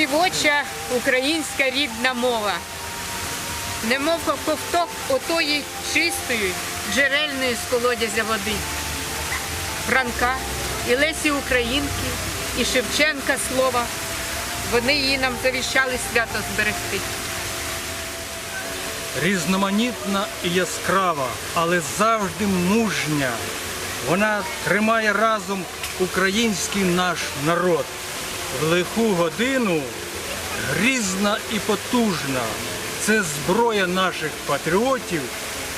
співоча українська рідна мова. Немов ковток отої чистої джерельної з колодязя води. Франка і Лесі Українки, і Шевченка слова. Вони її нам завіщали свято зберегти. різноманітна і яскрава, але завжди мужня. Вона тримає разом український наш народ. В лиху годину грізна і потужна. Це зброя наших патріотів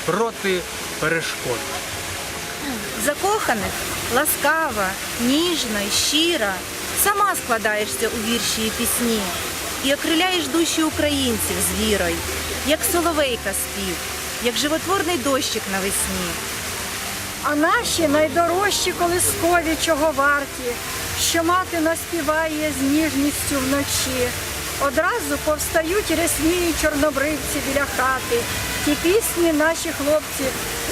проти перешкод. Закоханих ласкава, ніжна й щира, сама складаєшся у вірші і пісні і окриляєш душі українців з вірою, як соловейка спів, як животворний дощик навесні. А наші найдорожчі колискові чого варті, що мати наспіває з ніжністю вночі. Одразу повстають і рясніють чорнобривці біля хати. Ті пісні наші хлопці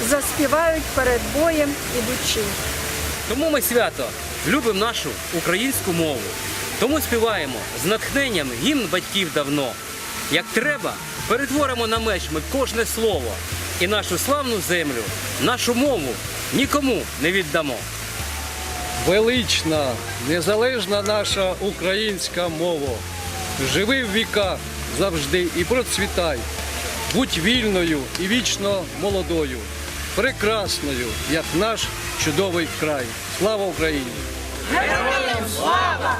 заспівають перед боєм ідучи. Тому ми свято любимо нашу українську мову. Тому співаємо з натхненням гімн батьків давно. Як треба, перетворимо на меч ми кожне слово і нашу славну землю, нашу мову нікому не віддамо. Велична, незалежна наша українська мова. Живи в віках завжди і процвітай. Будь вільною і вічно молодою, прекрасною, як наш чудовий край. Слава Україні! Героям слава!